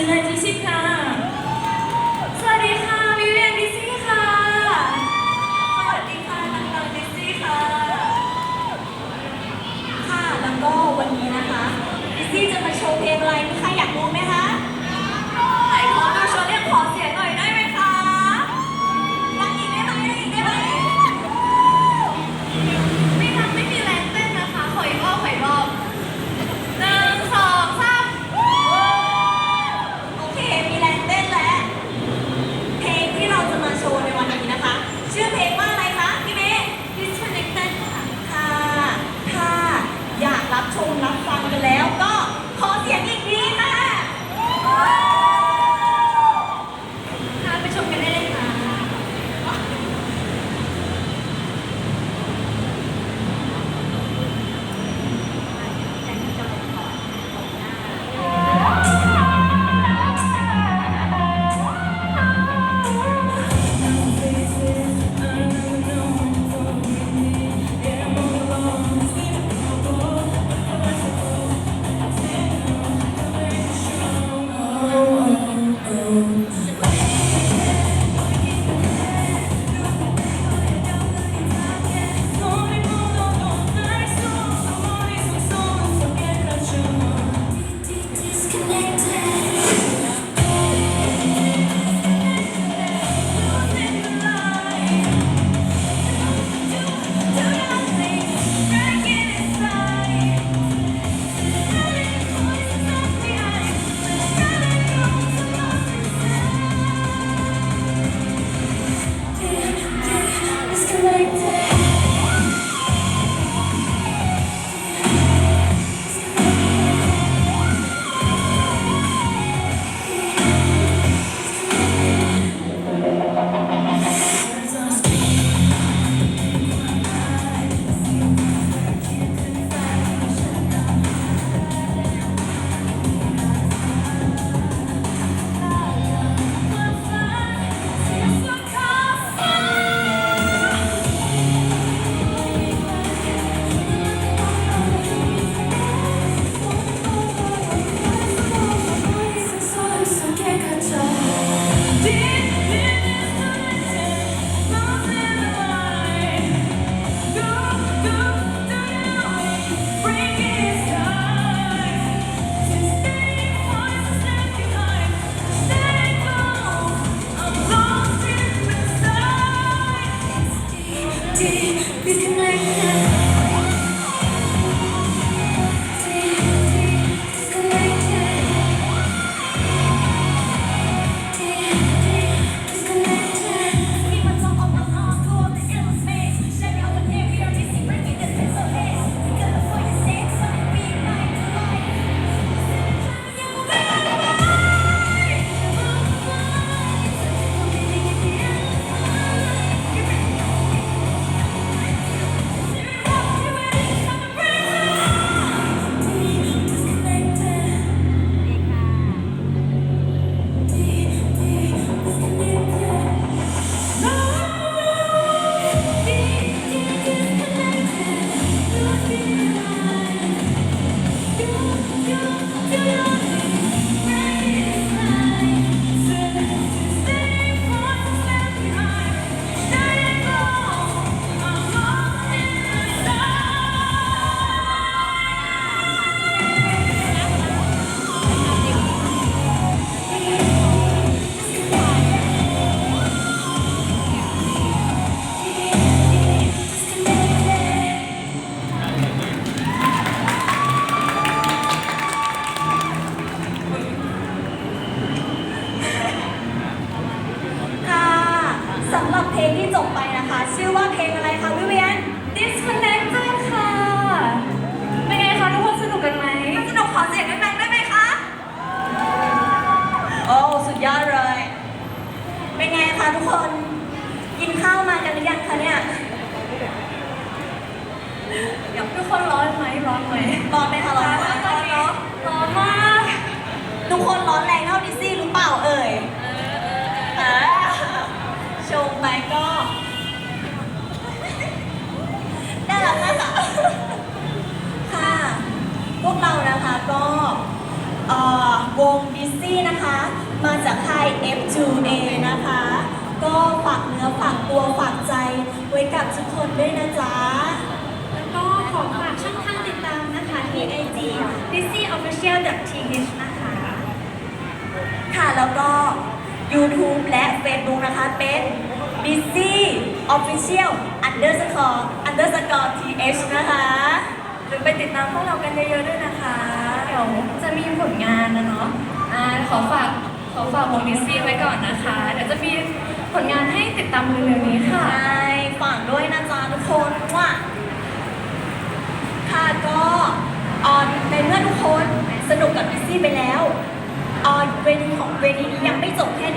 现在继续看 like Música ค่ะ ลงที่จบไปนะคะ ชื่อว่าเพลงอะไรคะวิเวียน Disconnected ค่ะ เป็นไงคะทุกคนสนุกกันไหมสนุกขอเสียงดังๆได้ไหมคะโอ้สุดยอดเลย เป็นไงคะทุกคน กินข้าวมากันหรือยังคะเนี่ยเดี๋ยวทุกคนร้อนไหมร้อนไหมร้อนไหมคะร้อนไหมร้อนเนาะร้อนมาก ทุกคนร้อนแรงเท่าดิซซี่หรือเปล่าเอ่ยเออชมไปก็น่ารักมากค่ะ ค่ะ พวกเรานะคะก็เอ่อ วงดิซซี่นะคะ มาจากค่าย F2A นะคะ ก็ฝากเนื้อฝากตัวฝากใจไว้กับทุกคนด้วยนะจ๊ะ แล้วก็ขอฝากช่องทางติดตามนะคะที่ IG Disney Official th นะคะ ค่ะแล้วก็ YouTube และ Facebook นะคะเป็น Busy Official Underscore Underscore th นะคะ หรือไปติดตามพวกเรากันเยอะๆด้วยนะคะ เดี๋ยวจะมีผลงานนะเนาะอ่าขอฝากขอฝากวงดิสซี่ไว้ก่อนนะคะ เดี๋ยวจะมีผลงานให้ติดตามเร็วๆนี้ค่ะ ใช่ฝากด้วยนะจ๊ะทุกคนว่าค่ะก็ออนในเมื่อทุกคนสนุกกับ Busy ไปแล้วออนเวทีของเวทีนี้ยังไม่จบแค่